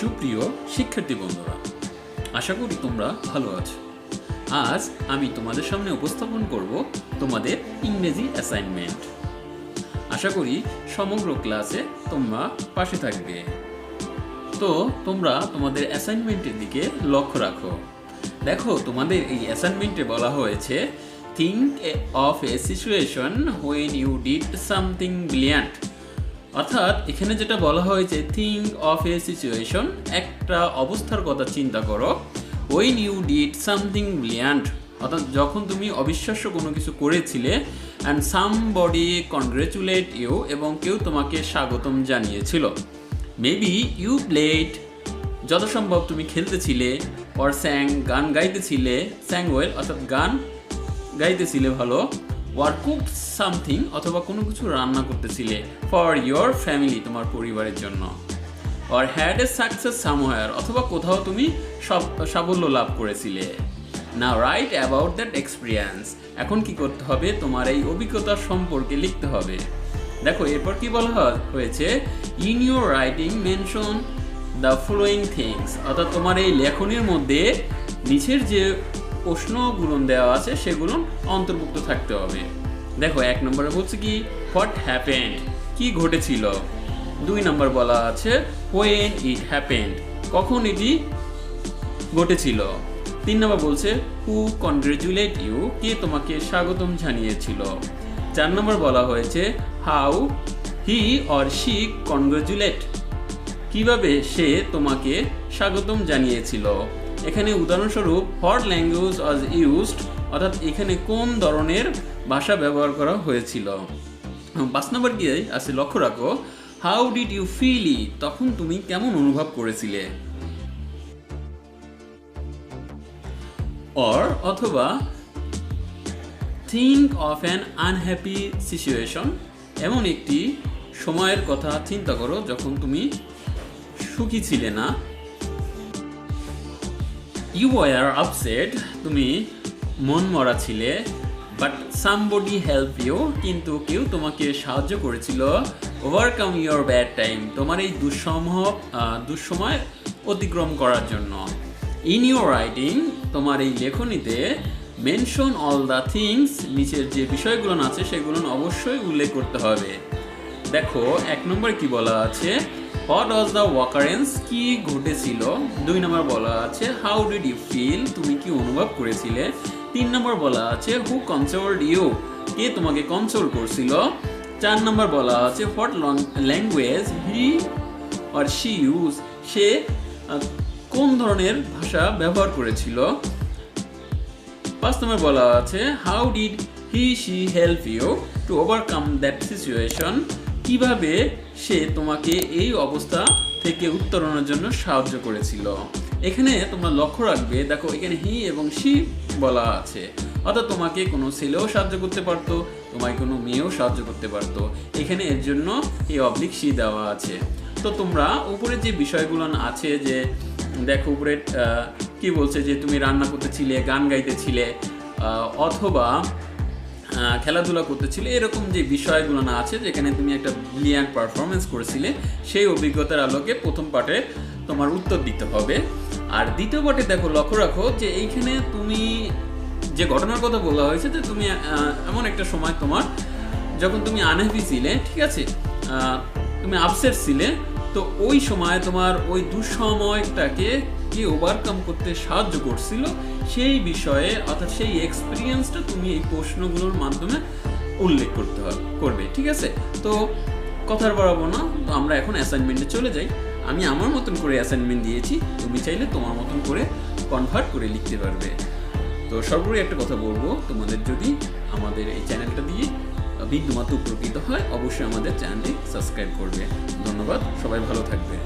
সুপ্রিয় শিক্ষার্থী বন্ধুরা, আশা করি তোমরা ভালো আছো। আজ আমি তোমাদের সামনে উপস্থাপন করব তোমাদের ইংরেজি অ্যাসাইনমেন্ট আশা করি সমগ্র ক্লাসে তোমরা পাশে থাকবে। তো তোমরা তোমাদের অ্যাসাইনমেন্টের দিকে লক্ষ্য রাখো। দেখো, তোমাদের এই অ্যাসাইনমেন্টে বলা হয়েছে think of a situation when you did something brilliant অর্থাৎ এখানে যেটা বলা হয়েছে থিঙ্ক অফ এ সিচুয়েশন একটা অবস্থার কথা চিন্তা করো। When you did something brilliant অর্থাৎ যখন তুমি অবিশ্বাস্য কোনো কিছু করেছিলে and somebody congratulate you এবং কেউ তোমাকে স্বাগতম জানিয়েছিল। মেবি ইউ প্লেড যত সম্ভব তুমি খেলতেছিলে অর স্যাং গান গাইতেছিলে স্যাং ওয়েল অর্থাৎ গান গাইতেছিলে ভালো। ওয়ার কুক সামথিং অথবা কোনো কিছু রান্না করতেছিলে ফর ইয়োর ফ্যামিলি, তোমার পরিবারের জন্য। Or had a success somewhere অথবা কোথাও তুমি সাফল্য লাভ করেছিলে। না রাইট অ্যাবাউট দ্যাট এক্সপিরিয়েন্স এখন কি করতে হবে? তোমার এই অভিজ্ঞতা সম্পর্কে লিখতে হবে। দেখো, এরপর কি বলা হয়েছে in your writing mention the following things অর্থাৎ তোমার এই লেখনের মধ্যে নিচের যে প্রশ্নগুলো দেওয়া আছে, সেগুলো অন্তর্ভুক্ত থাকতে হবে। দেখো, এক নম্বরে বলছে কি হোয়াট হ্যাপেন্ড কি ঘটেছিল? দুই নম্বর বলা আছে হোয়েন ইট হ্যাপেন্ড কখন এটি ঘটেছিল? তিন নম্বর বলছে হু কনগ্রেচুলেট ইউ কে তোমাকে স্বাগতম জানিয়েছিল? চার নম্বর বলা হয়েছে how he or she congratulate কীভাবে সে তোমাকে স্বাগতম জানিয়েছিল? এখানে উদাহরণস্বরূপ হোয়াট ল্যাঙ্গুয়েজ ওয়াজ ইউজড অর্থাৎ এখানে কোন ধরনের ভাষা ব্যবহার করা হয়েছিল? পাঁচ নম্বর কি আছে, লক্ষ্য রাখো হাউ ডিড ইউ ফিল ই তখন তুমি কেমন অনুভব করেছিলে? অর অথবা think of an unhappy situation এমন একটি সময়ের কথা চিন্তা করো যখন তুমি সুখী ছিলে না। ইউ ওয়ার আপসেট তুমি মন মরা ছিলে বাট সামবডি হেল্প ইউ কিন্তু কেউ তোমাকে সাহায্য করেছিল। ওভারকাম ইউর ব্যাড টাইম তোমার এই দুঃসমহ দুঃসময় অতিক্রম করার জন্য। ইন ইউর রাইটিং তোমার এই লেখনীতে মেনশন অল দ্য থিংস নিচের যে বিষয়গুলো আছে, সেগুলো অবশ্যই উল্লেখ করতে হবে। দেখো, এক নম্বর কি বলা আছে? হোয়াট ওয়াজ দ্য ওয়াকারেন্স কি ঘটেছিল? দুই নম্বর বলা আছে হাউ ডিড ইউ ফিল তুমি কি অনুভব করেছিলে? তিন নম্বর বলা আছে হু কনসোল্ড ইউ কে তোমাকে কনসোল করছিল? চার নম্বর বলা আছে what language he or she use সে কোন ধরনের ভাষা ব্যবহার করেছিল? পাঁচ নম্বর বলা আছে how did he she help you to overcome that situation কীভাবে সে তোমাকে এই অবস্থা থেকে উত্তরণের জন্য সাহায্য করেছিল? এখানে তোমরা লক্ষ্য রাখবে, দেখো এখানে হি এবং শি বলা আছে। অর্থাৎ তোমাকে কোনো ছেলেও সাহায্য করতে পারতো, তোমায় কোনো মেয়েও সাহায্য করতে পারতো। এখানে এর জন্য এই অবলিক শি দেওয়া আছে। তো তোমরা উপরে যে বিষয়গুলো আছে যে, দেখো উপরে কি বলছে যে, তুমি রান্না করতেছিলে গান গাইতেছিলে অথবা খেলাধুলা করতেছিলে, এরকম যে বিষয়গুলো না আছে, যেখানে তুমি একটা ব্রিলিয়ান্ট পারফরমেন্স করেছিলে, সেই অভিজ্ঞতার আলোকে প্রথম পার্টে তোমার উত্তর দিতে হবে। আর দ্বিতীয় পার্টে দেখো, লক্ষ্য রাখো যে এইখানে তুমি যে ঘটনার কথা বলা হয়েছে যে তুমি এমন একটা সময় তোমার, যখন তুমি আনহ্যাপি ছিলে, ঠিক আছে তুমি আপসেট ছিলে তো ওই সময় তোমার ওই দুঃসময়টাকে কি ওভারকাম করতে সাহায্য করছিল, সেই বিষয়ে, অর্থাৎ সেই এক্সপিরিয়েন্সটা তুমি এই প্রশ্নগুলোর মাধ্যমে উল্লেখ করতে হবে করবে, ঠিক আছে? তো কথার বাড়াবো না, তো আমরা এখন অ্যাসাইনমেন্টে চলে যাই। আমি আমার মতন করে অ্যাসাইনমেন্ট দিয়েছি, তুমি চাইলে তোমার মতন করে কনভার্ট করে লিখতে পারবে। তো সর্বোপরি একটা কথা বলব, তোমাদের যদি আমাদের এই চ্যানেলটা দিয়ে বিন্দুমাত্র উপকৃত হয় অবশ্যই আমাদের চ্যানেলটি সাবস্ক্রাইব করবে। ধন্যবাদ সবাই ভালো থাকবে।